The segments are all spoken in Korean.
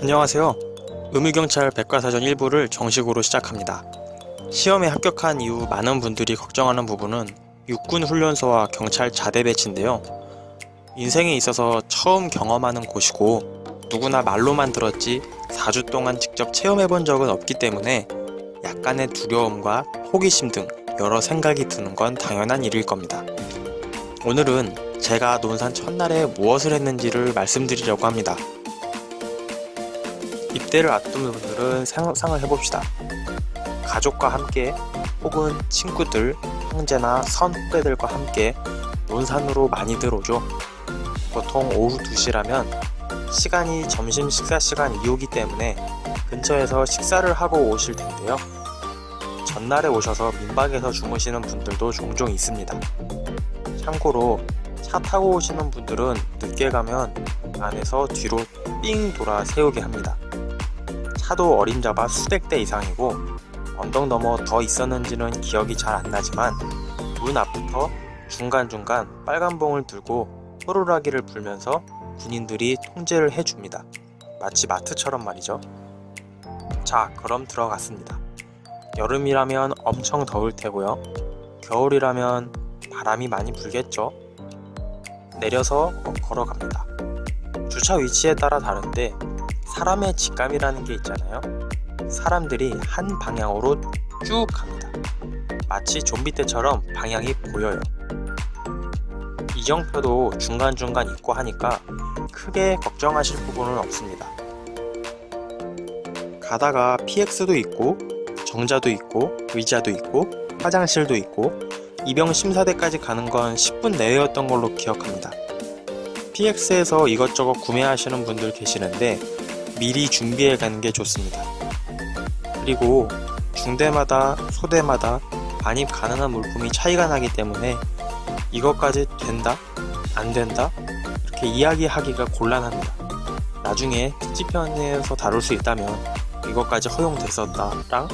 안녕하세요. 의무경찰 백과사전 1부를 정식으로 시작합니다. 시험에 합격한 이후 많은 분들이 걱정하는 부분은 육군 훈련소와 경찰 자대 배치인데요. 인생에 있어서 처음 경험하는 곳이고 누구나 말로만 들었지 4주 동안 직접 체험해 본 적은 없기 때문에 약간의 두려움과 호기심 등 여러 생각이 드는 건 당연한 일일 겁니다. 오늘은 제가 논산 첫날에 무엇을 했는지를 말씀드리려고 합니다. 입대를 앞두는 분들은 상상을 해봅시다. 가족과 함께 혹은 친구들, 형제나 선 후배들과 함께 논산으로 많이들 오죠. 보통 오후 2시라면 시간이 점심 식사 시간 이후기 때문에 근처에서 식사를 하고 오실 텐데요. 전날에 오셔서 민박에서 주무시는 분들도 종종 있습니다. 참고로 차 타고 오시는 분들은 늦게 가면 안에서 뒤로 삥 돌아 세우게 합니다. 차도 어림잡아 수백 대 이상이고 언덕 너머 더 있었는지는 기억이 잘 안 나지만 문 앞부터 중간중간 빨간 봉을 들고 호루라기를 불면서 군인들이 통제를 해줍니다. 마치 마트처럼 말이죠. 자, 그럼 들어갔습니다. 여름이라면 엄청 더울 테고요. 겨울이라면 바람이 많이 불겠죠. 내려서 거- 걸어갑니다. 주차 위치에 따라 다른데 사람의 직감이라는 게 있잖아요. 사람들이 한 방향으로 쭉 갑니다. 마치 좀비 때처럼 방향이 보여요. 이정표도 중간중간 있고 하니까 크게 걱정하실 부분은 없습니다. 가다가 PX도 있고 정자도 있고 의자도 있고 화장실도 있고 입영 심사대까지 가는 건 10분 내외였던 걸로 기억합니다. PX에서 이것저것 구매하시는 분들 계시는데 미리 준비해 가는 게 좋습니다. 그리고 중대마다 소대마다 반입 가능한 물품이 차이가 나기 때문에 이것까지 된다? 안 된다? 이렇게 이야기하기가 곤란합니다. 나중에 특집편에서 다룰 수 있다면 이것까지 허용됐었다랑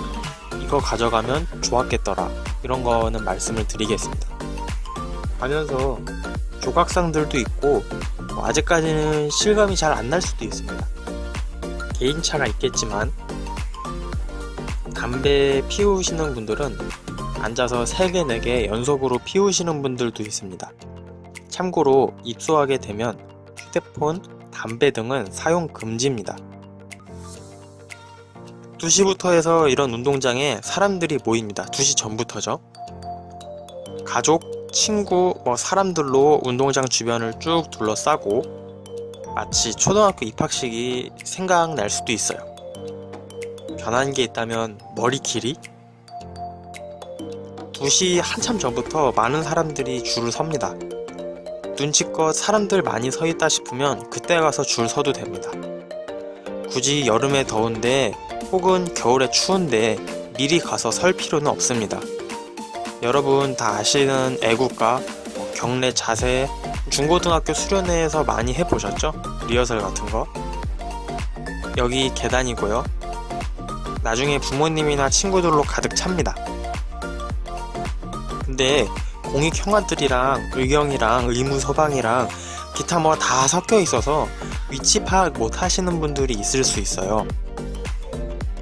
이거 가져가면 좋았겠더라 이런 거는 말씀을 드리겠습니다. 가면서 조각상들도 있고 뭐 아직까지는 실감이 잘 안 날 수도 있습니다. 개인차가 있겠지만 담배 피우시는 분들은 앉아서 3개, 4개 연속으로 피우시는 분들도 있습니다. 참고로 입소하게 되면 휴대폰, 담배 등은 사용 금지입니다. 2시부터 해서 이런 운동장에 사람들이 모입니다. 2시 전부터죠. 가족, 친구, 뭐 사람들로 운동장 주변을 쭉 둘러싸고 마치 초등학교 입학식이 생각날 수도 있어요. 변한 게 있다면 머리 길이? 2시 한참 전부터 많은 사람들이 줄을 섭니다. 눈치껏 사람들 많이 서 있다 싶으면 그때 가서 줄 서도 됩니다. 굳이 여름에 더운데 혹은 겨울에 추운데 미리 가서 설 필요는 없습니다. 여러분 다 아시는 애국가, 뭐 경례 자세, 중고등학교 수련회에서 많이 해보셨죠? 리허설 같은 거. 여기 계단이고요. 나중에 부모님이나 친구들로 가득 찹니다. 근데 공익 형아들이랑 의경이랑 의무 서방이랑 기타 뭐다 섞여 있어서 위치 파악 못 하시는 분들이 있을 수 있어요.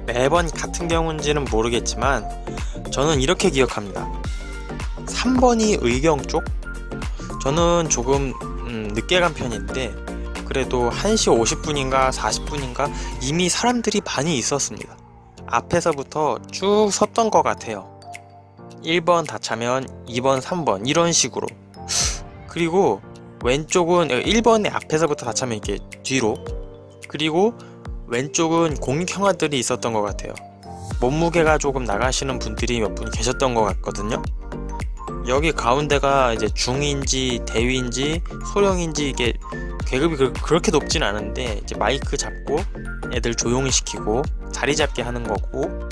매번 같은 경우인지는 모르겠지만 저는 이렇게 기억합니다. 3번이 의경 쪽? 저는 조금 음, 늦게 간 편인데 그래도 1시 50분인가 40분인가 이미 사람들이 많이 있었습니다. 앞에서부터 쭉 섰던 것 같아요. 1번 다 차면 2번, 3번 이런 식으로. 그리고 왼쪽은 1번의 앞에서부터 다 차면 이렇게 뒤로. 그리고 왼쪽은 공익 형아들이 있었던 것 같아요. 몸무게가 조금 나가시는 분들이 몇 분 계셨던 것 같거든요. 여기 가운데가 이제 중인지 대위인지 소령인지 이게 계급이 그, 그렇게 높진 않은데 이제 마이크 잡고 애들 조용히 시키고 자리 잡게 하는 거고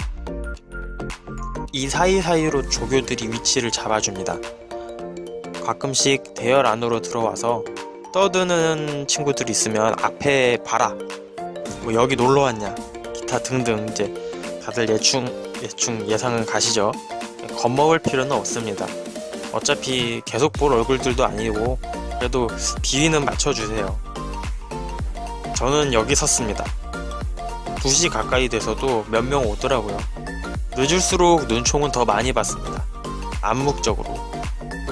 이 사이사이로 조교들이 위치를 잡아줍니다. 가끔씩 대열 안으로 들어와서 떠드는 친구들이 있으면 앞에 봐라. 뭐 여기 놀러 왔냐. 기타 등등 이제 다들 예충 예충 예상은 가시죠. 겁먹을 필요는 없습니다. 어차피 계속 볼 얼굴들도 아니고 그래도 비위는 맞춰주세요. 저는 여기 섰습니다. 2시 가까이 돼서도 몇 명 오더라고요. 늦을수록 눈총은 더 많이 받습니다. 암묵적으로.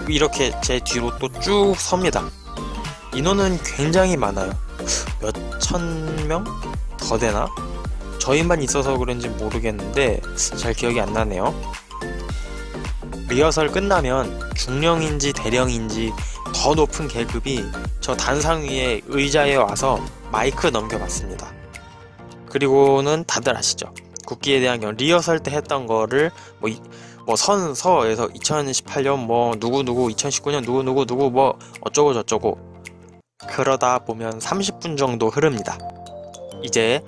이렇게 제 뒤로 또 쭉 섭니다. 인원은 굉장히 많아요. 몇 천 명? 더 되나? 저희만 있어서 그런지 모르겠는데 잘 기억이 안 나네요. 리허설 끝나면 중령인지 대령인지 더 높은 계급이 저 단상 위에 의자에 와서 마이크 넘겨봤습니다. 그리고는 다들 아시죠? 국기에 대한 경 리허설 때 했던 거를 뭐, 이- 뭐 선서에서 2018년 뭐 누구누구 2019년 누구누구 누구 뭐 어쩌고 저쩌고 그러다 보면 30분 정도 흐릅니다. 이제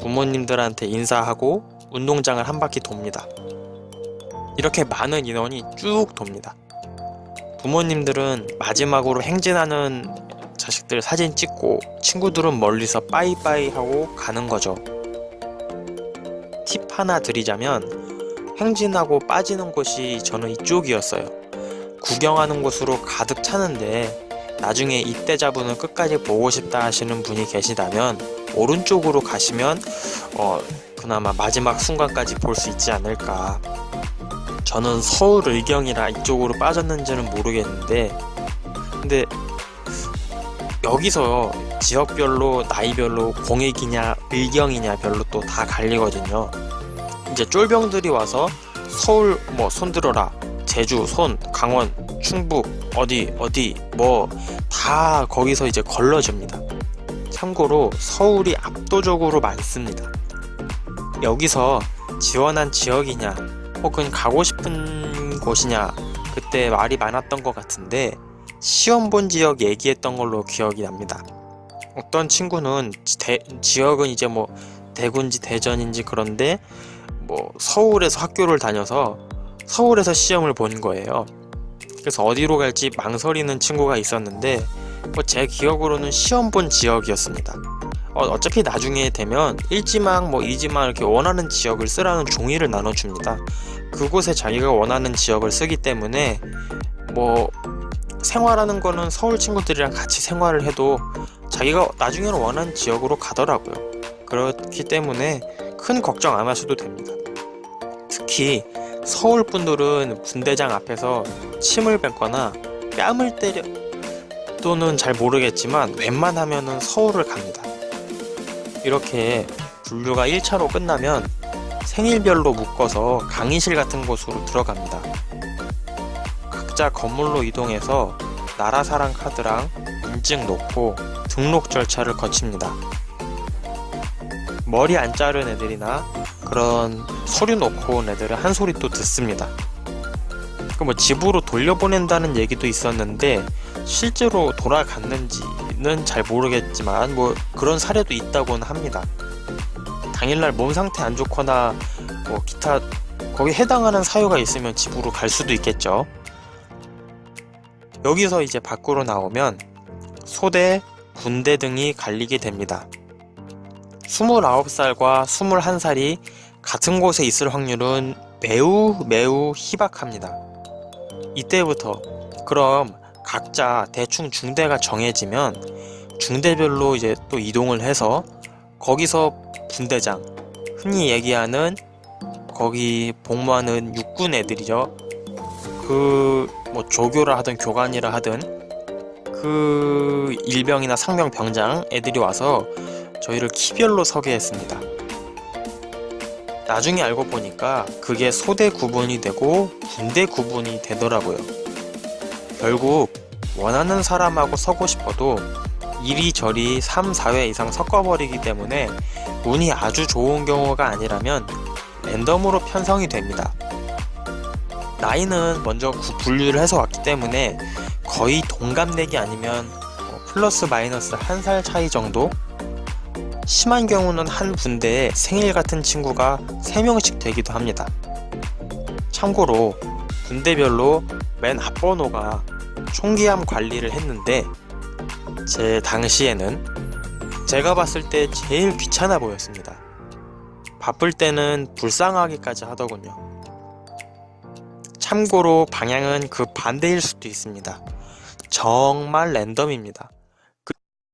부모님들한테 인사하고 운동장을 한 바퀴 돕니다. 이렇게 많은 인원이 쭉 돕니다. 부모님들은 마지막으로 행진하는 자식들 사진 찍고 친구들은 멀리서 빠이빠이 하고 가는 거죠. 팁 하나 드리자면 행진하고 빠지는 곳이 저는 이쪽이었어요. 구경하는 곳으로 가득 차는데 나중에 이때 잡으는 끝까지 보고 싶다 하시는 분이 계시다면 오른쪽으로 가시면 어, 그나마 마지막 순간까지 볼 수 있지 않을까. 저는 서울 의경이라 이쪽으로 빠졌는지는 모르겠는데 근데 여기서 지역별로 나이별로 공익이냐 의경이냐 별로 또 다 갈리거든요. 이제 쫄병들이 와서 서울 뭐 손들어라 제주 손 강원 충북 어디 어디 뭐 다 거기서 이제 걸러줍니다. 참고로 서울이 압도적으로 많습니다. 여기서 지원한 지역이냐 혹은 가고 싶은 곳이냐 그때 말이 많았던 것 같은데 시험 본 지역 얘기했던 걸로 기억이 납니다. 어떤 친구는 대- 지역은 이제 뭐 대구인지 대전인지 그런데 뭐 서울에서 학교를 다녀서 서울에서 시험을 본 거예요. 그래서 어디로 갈지 망설이는 친구가 있었는데 뭐 제 기억으로는 시험 본 지역이었습니다. 어, 어차피 나중에 되면 1지망 뭐 2지망 이렇게 원하는 지역을 쓰라는 종이를 나눠줍니다. 그곳에 자기가 원하는 지역을 쓰기 때문에 뭐 생활하는 거는 서울 친구들이랑 같이 생활을 해도 자기가 나중에는 원하는 지역으로 가더라고요. 그렇기 때문에 큰 걱정 안 하셔도 됩니다. 특히 서울 분들은 분대장 앞에서 침을 뱉거나 뺨을 때려 또는 잘 모르겠지만 웬만하면은 서울을 갑니다. 이렇게 분류가 1차로 끝나면 생일별로 묶어서 강의실 같은 곳으로 들어갑니다. 각자 건물로 이동해서 나라사랑 카드랑 인증 놓고 등록 절차를 거칩니다. 머리 안 자른 애들이나 그런 서류 놓고 온 애들은 한 소리 또 듣습니다. 그 뭐 집으로 돌려보낸다는 얘기도 있었는데 실제로 돌아갔는지 는잘 모르겠지만 뭐 그런 사례도 있다고는 합니다. 당일날 몸 상태 안 좋거나 뭐 기타 거기 해당하는 사유가 있으면 집으로 갈 수도 있겠죠. 여기서 이제 밖으로 나오면 소대, 군대 등이 갈리게 됩니다. 29살과 21살이 같은 곳에 있을 확률은 매우 매우 희박합니다. 이때부터 그럼 각자 대충 중대가 정해지면 중대별로 이제 또 이동을 해서 거기서 분대장 흔히 얘기하는 거기 복무하는 육군 애들이죠. 그 뭐 조교라 하든 교관이라 하든 그 일병이나 상병 병장 애들이 와서 저희를 키별로 서게 했습니다. 나중에 알고 보니까 그게 소대 구분이 되고 군대 구분이 되더라고요. 결국 원하는 사람하고 서고 싶어도 이리저리 3, 4회 이상 섞어버리기 때문에 운이 아주 좋은 경우가 아니라면 랜덤으로 편성이 됩니다. 나이는 먼저 구- 분류를 해서 왔기 때문에 거의 동갑내기 아니면 뭐 플러스 마이너스 한 살 차이 정도? 심한 경우는 한 분대에 생일 같은 친구가 3명씩 되기도 합니다. 참고로 군대별로 맨 앞번호가 총기함 관리를 했는데 제 당시에는 제가 봤을 때 제일 귀찮아 보였습니다. 바쁠 때는 불쌍하기까지 하더군요. 참고로 방향은 그 반대일 수도 있습니다. 정말 랜덤입니다.